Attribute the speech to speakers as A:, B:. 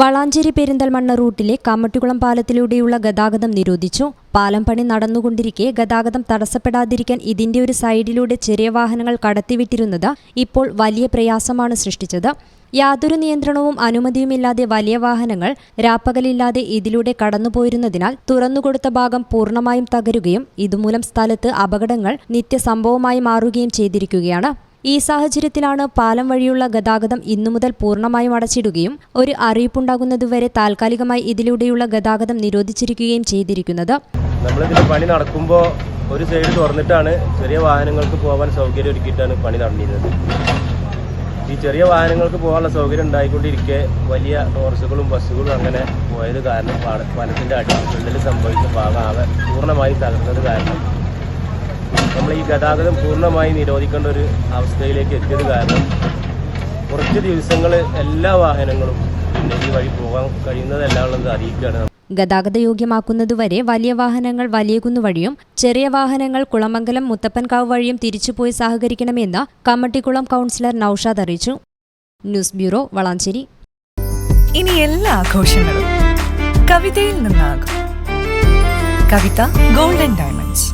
A: വളാഞ്ചേരി പെരിന്തൽമണ്ണ റൂട്ടിലെ കമ്മട്ടിക്കുളം പാലത്തിലൂടെയുള്ള ഗതാഗതം നിരോധിച്ചു. പാലം പണി നടന്നുകൊണ്ടിരിക്കെ ഗതാഗതം തടസ്സപ്പെടാതിരിക്കാൻ ഇതിന്റെ ഒരു സൈഡിലൂടെ ചെറിയ വാഹനങ്ങൾ കടത്തിവിട്ടിരുന്നത് ഇപ്പോൾ വലിയ പ്രയാസമാണ് സൃഷ്ടിച്ചത്. യാതൊരു നിയന്ത്രണവും അനുമതിയുമില്ലാതെ വലിയ വാഹനങ്ങൾ രാപ്പകലില്ലാതെ ഇതിലൂടെ കടന്നുപോയിരുന്നതിനാൽ തുറന്നുകൊടുത്ത ഭാഗം പൂർണമായും തകരുകയും ഇതുമൂലം സ്ഥലത്ത് അപകടങ്ങൾ നിത്യസംഭവമായി മാറുകയും ചെയ്തിരിക്കുകയാണ്. ഈ സാഹചര്യത്തിലാണ് പാലം വഴിയുള്ള ഗതാഗതം ഇന്നു മുതൽ പൂർണമായും അടച്ചിടുകയും ഒരു അറിയിപ്പുണ്ടാകുന്നതുവരെ താൽക്കാലികമായി ഇതിലൂടെയുള്ള ഗതാഗതം നിരോധിച്ചിരിക്കുകയും ചെയ്തിരിക്കുന്നത്.
B: പണി നടക്കുമ്പോൾ ഒരു സൈഡ് തുറന്നിട്ടാണ് ചെറിയ വാഹനങ്ങൾക്ക് പോകാൻ സൗകര്യം ഒരുക്കിയിട്ടാണ് പണി നടന്നിരുന്നത്. ഈ ചെറിയ വാഹനങ്ങൾക്ക് പോകാനുള്ള സൗകര്യം ഉണ്ടായിക്കൊണ്ടിരിക്കെ വലിയ ടോർസുകളും ബസ്സുകളും അങ്ങനെ പോയത് കാരണം പാല- പാലത്തിന്റെ അടിയിൽ സംഭവിച്ച ഭാഗം ആകെ പൂർണമായി തകർന്നത് കാരണം നമ്മൾ ഈ ഗതാഗതം പൂർണമായി നിരോധിക്കേണ്ട ഒരു അവസ്ഥയിലേക്ക് എത്തിയത് കാരണം കുറച്ച് ദിവസങ്ങൾ എല്ലാ വാഹനങ്ങളും പിന്നെ ഈ വഴി പോകാൻ കഴിയുന്നതെല്ലാം ഉള്ളത് അറിയിക്കുകയാണ്.
A: ഗതാഗതയോഗ്യമാക്കുന്നതുവരെ വലിയ വാഹനങ്ങൾ വലിയകുന്നു വഴിയും ചെറിയ വാഹനങ്ങൾ കുളമംഗലം മുത്തപ്പൻകാവ് വഴിയും തിരിച്ചുപോയി സഹകരിക്കണമെന്ന് കമ്മട്ടിക്കുളം കൗൺസിലർ നൌഷാദ് അറിയിച്ചു. News bureau Valanchery.
C: ഇനി എല്ലാ ആഘോഷങ്ങളും കവിതയിൽ നിന്നാകും. Kavitha golden diamonds.